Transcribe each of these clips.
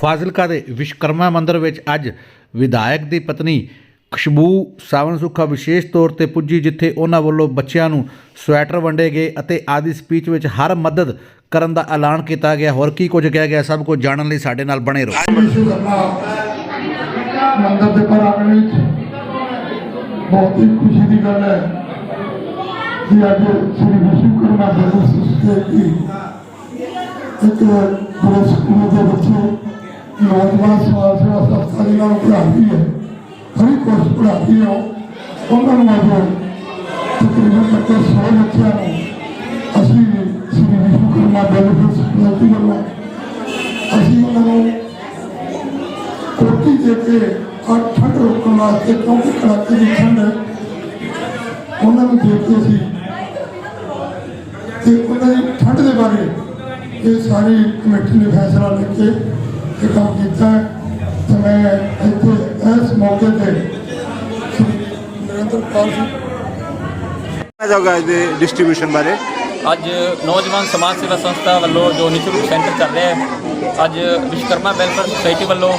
ਫਾਜ਼ਿਲਕਾ ਦੇ ਵਿਸ਼ਕਰਮਾ ਮੰਦਿਰ ਵਿੱਚ ਅੱਜ ਵਿਧਾਇਕ ਦੀ ਪਤਨੀ ਖੁਸ਼ਬੂ ਸਾਵਨ ਸੁੱਖਾ ਵਿਸ਼ੇਸ਼ ਤੌਰ ਤੇ ਪੁੱਜੀ, ਜਿੱਥੇ ਉਹਨਾਂ ਵੱਲੋਂ ਬੱਚਿਆਂ ਨੂੰ ਸਵੈਟਰ ਵੰਡੇ ਗਏ ਅਤੇ ਆਦੀ ਸਪੀਚ ਵਿੱਚ ਹਰ ਮਦਦ ਕਰਨ ਦਾ ਐਲਾਨ ਕੀਤਾ ਗਿਆ। ਹੋਰ ਕੀ ਕੁਝ ਕਿਹਾ ਗਿਆ? ਸਭ ਕੁਝ ਜਾਣਨ ਲਈ ਸਾਡੇ ਨਾਲ ਬਣੇ ਰਹੋ। ਮੰਦਰ ਦੇ ਪ੍ਰਾਂਗਣ ਵਿੱਚ ਬਹੁਤ ਹੀ ਖੁਸ਼ੀ ਦੀ ਗੱਲ ਹੈ ਕਿ ਅੱਜ ਸ੍ਰੀ ਵਿਸ਼ਵਕਰਮਾ ਬੈਂਕ ਸੁਸਾਇਟੀ ਇੱਕ ਬੜੇ ਸਕੂਲ ਦੇ ਬੱਚੇ ਨੌਜਵਾਨ ਸਮਾਜ ਸੇਵਾ ਸੰਸਥਾ ਦੇ ਨਾਲ ਪੜ੍ਹਾਉਂਦੀ ਹੈ ਹਰੀ ਕੋਰਸ ਪੜ੍ਹਾਉਂਦੀ ਹੈ ਉਹਨਾਂ ਨੂੰ ਅੱਜ ਤਕਰੀਬਨ ਤੱਕ 100 ਬੱਚਿਆਂ ਨੂੰ ਅਸੀਂ ਸ੍ਰੀ ਵਿਸ਼ਵਕਰਮਾ ਬੈਂਕ ਸੁਸਾਇਟੀ ਵੱਲੋਂ ਅਸੀਂ ਉਹਨਾਂ ਨੂੰ ਕੋਟੀ ਦੇ ਕੇ ਆ ਰੋਕਣ ਵਾਸਤੇ ਕਿਉਂਕਿ ਕੜਾਕੇ ਦੀ ਠੰਡ ਉਹਨਾਂ ਨੂੰ ਦੇ ਕੇ ਅਸੀਂ ਤੇ ਉਹਨਾਂ ਦੀ ਠੰਡ ਦੇ ਬਾਰੇ ਇਹ ਸਾਰੀ ਕਮੇਟੀ ਨੇ ਫੈਸਲਾ ਲੈ ਕੇ ਇਹ ਕੰਮ ਕੀਤਾ ਤੇ ਮੈਂ ਇੱਥੇ ਇਸ ਮੌਕੇ ਤੇ ਨਰਿੰਦਰ ਪਾਲ ਸਿੰਘ ਕਹਿਣਾ ਚਾਹੋਗੇ ਅੱਜ ਡਿਸਟ੍ਰੀਬਿਊਸ਼ਨ ਬਾਰੇ। ਅੱਜ ਨੌਜਵਾਨ ਸਮਾਜ ਸੇਵਾ ਸੰਸਥਾ ਵੱਲੋਂ ਜੋ ਨਿਸ਼ੁਲਕ ਸੈਂਟਰ ਚੱਲ ਰਿਹਾ ਹੈ ਅੱਜ ਵਿਸ਼ਵਕਰਮਾ ਵੈਲਫੇਅਰ ਸੁਸਾਇਟੀ ਵੱਲੋਂ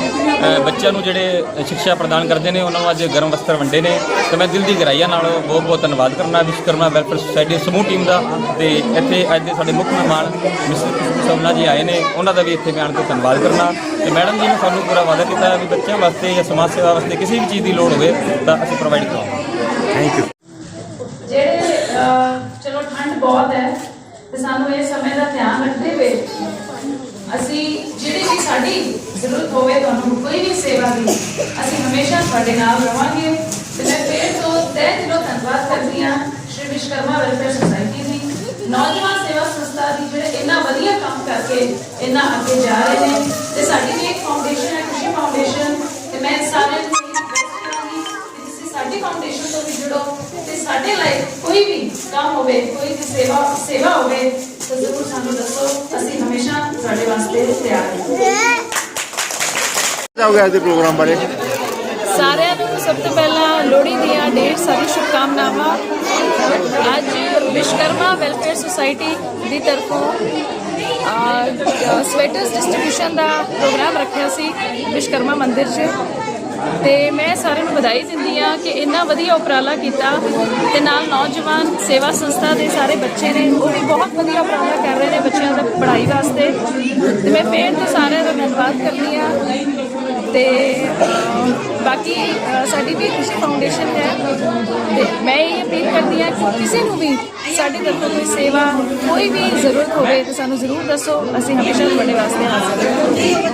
ਬੱਚਿਆਂ ਨੂੰ ਜਿਹੜੇ ਸਿੱਖਿਆ ਪ੍ਰਦਾਨ ਕਰਦੇ ਨੇ ਉਹਨਾਂ ਨੂੰ ਅੱਜ ਗਰਮ ਵਸਤਰ ਵੰਡੇ ਨੇ। ਤੇ ਮੈਂ ਦਿਲ ਦੀ ਗਹਿਰਾਈਆਂ ਨਾਲ ਬਹੁਤ ਬਹੁਤ ਧੰਨਵਾਦ ਕਰਨਾ ਵਿਸ਼ਵਕਰਮਾ ਵੈਲਫੇਅਰ ਸੁਸਾਇਟੀ ਦੀ ਸਮੂਹ ਟੀਮ ਦਾ ਤੇ ਇੱਥੇ ਅੱਜ ਦੇ ਸਾਡੇ ਮੁੱਖ ਮਹਿਮਾਨ ਮਿਸਟਰ ਸਵਨਾ ਜੀ ਆਏ ਨੇ ਉਹਨਾਂ ਦਾ ਵੀ ਇੱਥੇ ਮੈਂ ਆਣ ਕੇ ਧੰਨਵਾਦ ਕਰਨਾ। ਤੇ ਮੈਡਮ ਜੀ ਨੇ ਸਾਨੂੰ ਪੂਰਾ ਵਾਅਦਾ ਕੀਤਾ ਹੈ ਵੀ ਬੱਚਿਆਂ ਵਾਸਤੇ ਜਾਂ ਸਮਾਜ ਸੇਵਾ ਵਾਸਤੇ ਕਿਸੇ ਵੀ ਚੀਜ਼ ਦੀ ਲੋੜ ਹੋਵੇ ਤਾਂ ਅਸੀਂ ਪ੍ਰੋਵਾਈਡ ਕਰਾਂਗੇ। ਥੈਂਕ ਯੂ ਜਿਹੜੇ ਬਹੁਤ ਹੈ ਤੇ ਸਾਨੂੰ ਇਹ ਸਮੇਂ ਦਾ ਧਿਆਨ ਰੱਖਦੇ ਹੋਏ ਅਸੀਂ ਜਿਹੜੀ ਵੀ ਸਾਡੀ ਜ਼ਰੂਰਤ ਹੋਵੇ ਤੁਹਾਨੂੰ ਕੋਈ ਵੀ ਸੇਵਾ ਦੀ, ਅਸੀਂ ਹਮੇਸ਼ਾ ਤੁਹਾਡੇ ਨਾਲ ਰਵਾਂਗੇ। ਤੇ ਮੈਂ ਫੇਰ ਤੋਂ ਤਹਿ ਦਿਲੋਂ ਧੰਨਵਾਦ ਕਰਦੀ ਹਾਂ ਸ਼੍ਰੀ ਵਿਸ਼ਵਕਰਮਾ ਵੈਲਫੇਅਰ ਸੁਸਾਇਟੀ ਦੀ। ਨੌਜਵਾਨ ਸੇਵਾ ਸੰਸਥਾ ਦੀ ਜਿਹੜੇ ਇੰਨਾ ਵਧੀਆ ਕੰਮ ਕਰਕੇ ਇੰਨਾ ਅੱਗੇ ਜਾ ਰਹੇ ਨੇ, ਤੇ ਸਾਡੀ ਵੀ ਇੱਕ ਫਾਊਂਡੇਸ਼ਨ ਹੈ, ਖੁਸ਼ੀ ਫਾਊਂਡੇਸ਼ਨ ਤੇ ਮੈਂ ਸਾਰਿਆਂ ਸਾਡੀ ਫਾਊਂਡੇਸ਼ਨ ਤੋਂ ਵੀ ਜੁੜੋ ਤੇ ਸਾਡੇ ਲਈ ਕੋਈ ਵੀ ਕੰਮ ਹੋਵੇ ਕੋਈ ਵੀ ਸੇਵਾ ਸੇਵਾ ਹੋਵੇ ਤਾਂ ਜ਼ਰੂਰ ਸਾਨੂੰ ਦੱਸੋ ਅਸੀਂ ਹਮੇਸ਼ਾ ਤੁਹਾਡੇ ਵਾਸਤੇ ਤਿਆਰ ਹਾਂ। ਚਾਹੋਗੇ ਅੱਜ ਦੇ ਪ੍ਰੋਗਰਾਮ ਬਾਰੇ? ਸਾਰਿਆਂ ਨੂੰ ਸਭ ਤੋਂ ਪਹਿਲਾਂ ਲੋਹੜੀ ਦੀਆਂ ਢੇਰ ਸਾਰੀ ਸ਼ੁਭਕਾਮਨਾਵਾਂ। ਅੱਜ ਵਿਸ਼ਕਰਮਾ ਵੈਲਫੇਅਰ ਸੁਸਾਇਟੀ ਦੀ ਤਰਫੋਂ ਸਵੈਟਰਸ ਡਿਸਟ੍ਰੀਬਿਊਸ਼ਨ ਦਾ ਪ੍ਰੋਗਰਾਮ ਰੱਖਿਆ ਸੀ ਵਿਸ਼ਕਰਮਾ ਮੰਦਿਰ 'ਚ। ਤੇ ਮੈਂ ਸਾਰਿਆਂ ਨੂੰ ਵਧਾਈ ਦਿੰਦੀ ਆ ਕਿ ਇੰਨਾ ਵਧੀਆ ਉਪਰਾਲਾ ਕੀਤਾ ਤੇ ਨਾਲ ਨੌਜਵਾਨ ਸੇਵਾ ਸੰਸਥਾ ਦੇ ਸਾਰੇ ਬੱਚੇ ਨੇ, ਉਹ ਵੀ ਬਹੁਤ ਵਧੀਆ ਉਪਰਾਲਾ ਕਰ ਰਹੇ ਨੇ ਬੱਚਿਆਂ ਦਾ ਪੜ੍ਹਾਈ ਵਾਸਤੇ। ਤੇ ਮੈਂ ਫੇਰ ਤੋਂ ਸਾਰਿਆਂ ਦਾ ਧੰਨਵਾਦ ਕਰਦੀ ਆ ਤੇ ਬਾਕੀ ਸਾਡੀ ਵੀ ਖੁਸ਼ੀ ਫਾਊਂਡੇਸ਼ਨ ਹੈ। ਤੇ ਮੈਂ ਇਹ ਅਪੀਲ ਕਰਦੀ ਹਾਂ ਕਿ ਕਿਸੇ ਨੂੰ ਵੀ ਸਾਡੀ ਤਰਫੋਂ ਕੋਈ ਸੇਵਾ, ਕੋਈ ਵੀ ਜ਼ਰੂਰਤ ਹੋਵੇ ਤਾਂ ਸਾਨੂੰ ਜ਼ਰੂਰ ਦੱਸੋ, ਅਸੀਂ ਹਮੇਸ਼ਾ ਤੁਹਾਡੇ ਵਾਸਤੇ ਹਾਜ਼ਰ ਹਾਂ।